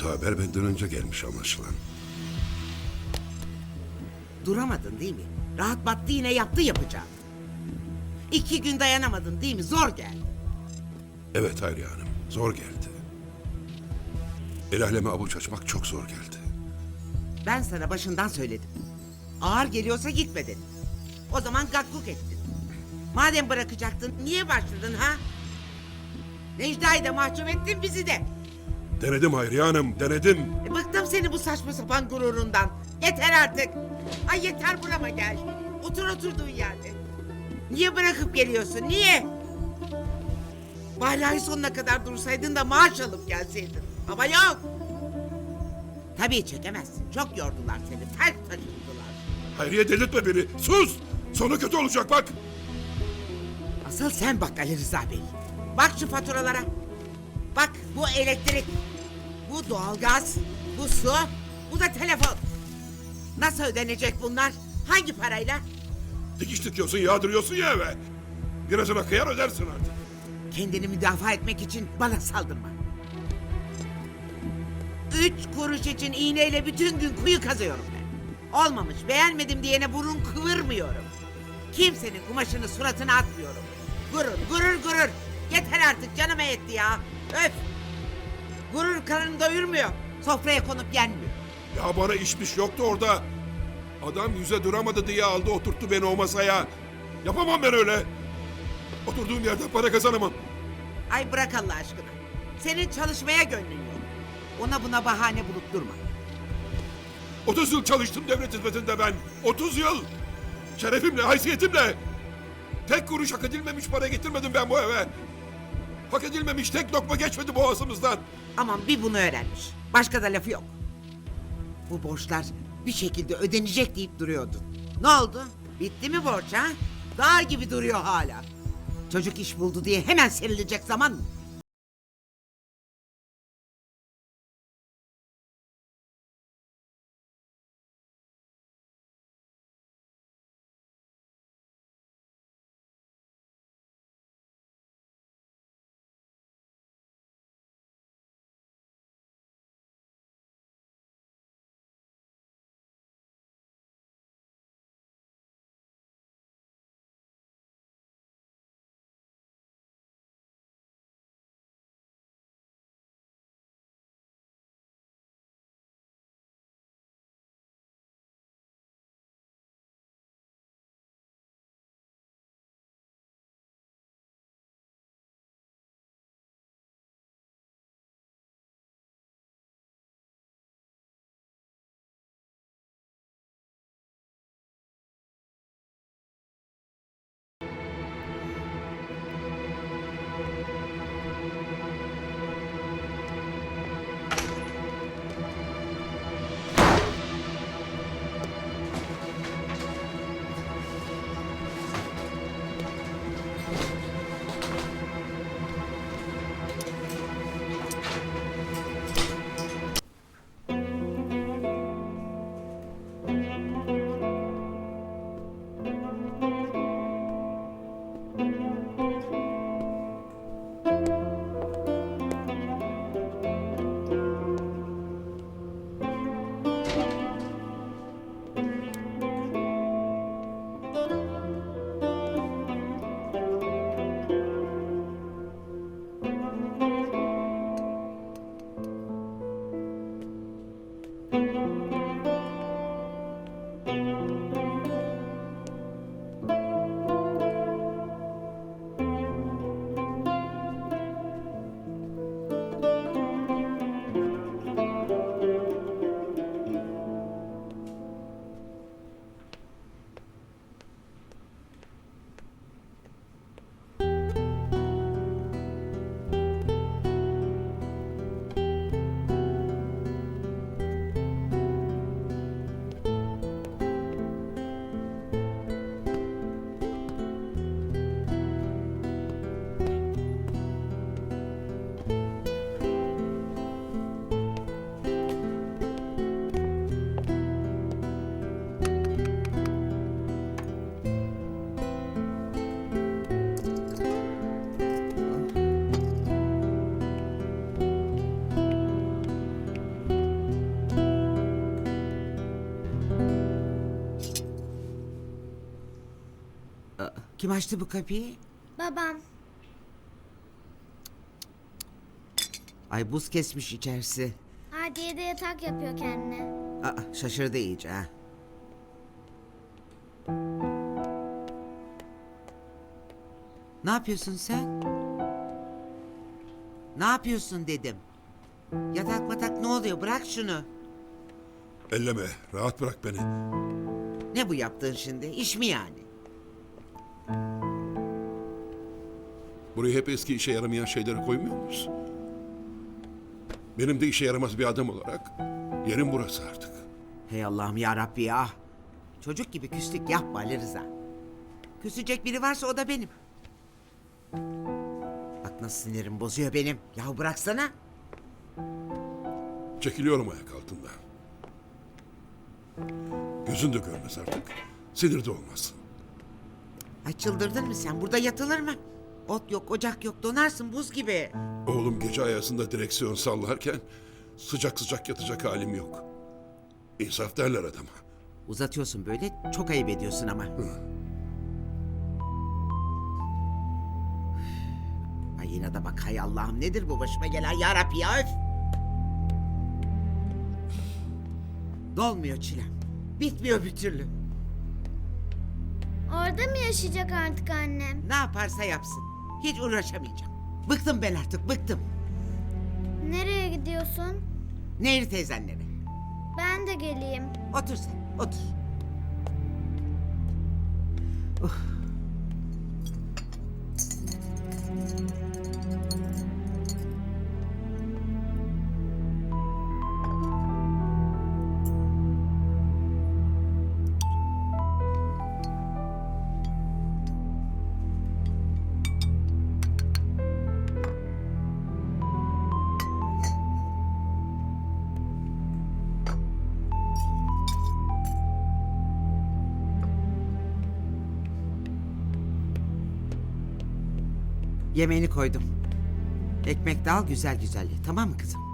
Kötü haber benden önce gelmiş anlaşılan. Duramadın değil mi? Rahat battı yine yaptı yapacağını. İki gün dayanamadın değil mi? Zor geldi. Evet Hayriye Hanım, zor geldi. El aleme avuç açmak çok zor geldi. Ben sana başından söyledim. Ağır geliyorsa gitme dedim. O zaman gakluk ettin. Madem bırakacaktın niye başladın ha? Necda'yı da mahcup ettin bizi de. Denedim Hayriye Hanım, denedim. E, bıktım seni bu saçma sapan gururundan. Yeter artık. Ay yeter burama gel. Otur oturduğun yerde. Niye bırakıp geliyorsun? Niye? Bari ay sonuna kadar dursaydın da maaş alıp gelseydin. Ama yok. Tabii çekemezsin. Çok yordular seni. Terk taşıdılar. Hayriye delirtme beni, sus! Sonu kötü olacak bak! Asıl sen bak Ali Rıza Bey. Bak şu faturalara. Bak bu elektrik, bu doğalgaz, bu su, bu da telefon. Nasıl ödenecek bunlar? Hangi parayla? Dikiş dikiyorsun, yağdırıyorsun ya eve. Birazına kıyar ödersin artık. Kendini müdafaa etmek için bana saldırma. Üç kuruş için iğneyle bütün gün kuyu kazıyorum ben. Olmamış, beğenmedim diyene burun kıvırmıyorum. Kimsenin kumaşını suratına atmıyorum. Gurur, gurur, gurur. Yeter artık canıma etti ya. Öf! Gurur karını doyurmuyor. Sofraya konup yenmiyor. Ya bana işmiş yoktu orada. Adam yüze duramadı diye aldı oturttu beni o masaya. Yapamam ben öyle. Oturduğum yerde para kazanamam. Ay bırak Allah aşkına. Senin çalışmaya gönlün yok. Ona buna bahane bulup durma. 30 yıl çalıştım devlet hizmetinde ben. 30 yıl. Şerefimle, haysiyetimle. Tek kuruş hak edilmemiş para getirmedim ben bu eve. Hak edilmemiş tek lokma geçmedi boğazımızdan. Aman bir bunu öğrenmiş. Başka da lafı yok. Bu borçlar bir şekilde ödenecek deyip duruyordun. Ne oldu? Bitti mi borç ha? Dağ gibi duruyor hala. Çocuk iş buldu diye hemen serilecek zaman mı? Kim açtı bu kapıyı? Babam. Ay buz kesmiş içerisi. Hadiye de yatak yapıyor kendine. Aa, şaşırdı iyice ha. Ne yapıyorsun sen? Ne yapıyorsun dedim. Yatak matak ne oluyor? Bırak şunu. Elleme, rahat bırak beni. Ne bu yaptığın şimdi? İş mi yani? Buraya hep eski işe yaramayan şeyleri koymuyor muyuz? Benim de işe yaramaz bir adam olarak yerim burası artık. Hey Allah'ım ya Rabbi ya. Çocuk gibi küslük yapma Ali Rıza. Küsecek biri varsa o da benim. Bak nasıl sinirim bozuyor benim. Ya bıraksana. Çekiliyorum ayak altından. Gözün de görmez artık. Sinir de olmaz. Ay çıldırdın mı sen? Burada yatılır mı? Ot yok, ocak yok, donarsın buz gibi. Oğlum gece ayasında direksiyon sallarken sıcak sıcak yatacak halim yok. İnsaf derler adama. Uzatıyorsun böyle, çok ayıp ediyorsun ama. Ay yine de bak hay Allah'ım nedir bu başıma gelen ya Rabbi ya öf. Dolmuyor çilem. Bitmiyor bir türlü. Orada mı yaşayacak artık annem? Ne yaparsa yapsın. Hiç uğraşamayacağım. Bıktım ben artık bıktım. Nereye gidiyorsun? Nehri teyzenlere. Ben de geleyim. Otur sen otur. Uh. Yemeğini koydum. Ekmek de al güzel güzel ye. Tamam mı kızım?